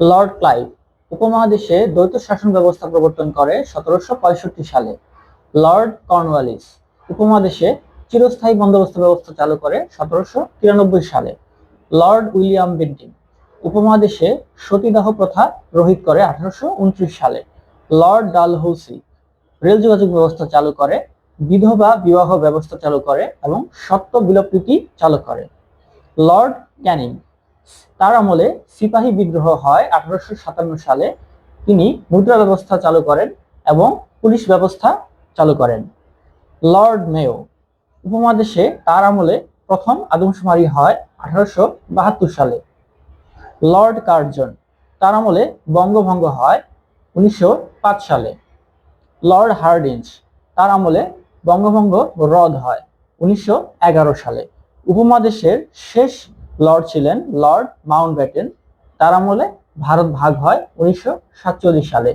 Lord Clive উপমহাদেশে দ্বৈত শাসন ব্যবস্থা প্রবর্তন করে সতেরোশো পঁয়ষট্টি সালে। লর্ড কর্নওয়ালিস উপমহাদেশে চিরস্থায়ী বন্দোবস্ত ব্যবস্থা চালু করে সতেরোশো তিরানব্বই সালে। লর্ড উইলিয়াম বেন্টিং উপমহাদেশে সতীদাহ প্রথা রোহিত করে আঠারোশো উনত্রিশ সালে। লর্ড ডালহৌসি রেল যোগাযোগ ব্যবস্থা চালু করে, বিধবা বিবাহ ব্যবস্থা চালু করে এবং সত্য বিলোপ নীতি চালু করে। লর্ড ক্যানিং তার আমলে সিপাহী বিদ্রোহ হয় আঠারোশো সাতান্ন সালে। তিনি মুদ্রা ব্যবস্থা চালু করেন এবং পুলিশ ব্যবস্থা চালু করেন। লর্ড মেও উপমহাদেশে তার আমলে প্রথম আদমশুমারি হয় আঠারোশো বাহাত্তর সালে। লর্ড কার্জন তার আমলে বঙ্গভঙ্গ হয় উনিশশো পাঁচ সালে। লর্ড হার্ডিঞ্জ তার আমলে বঙ্গভঙ্গ রদ হয় উনিশশো এগারো সালে। উপমহাদেশের শেষ লর্ড ছিলেন লর্ড মাউন্ট ব্যাটেন তার আমলে ভারত ভাগ হয় উনিশশো সাতচল্লিশ সালে।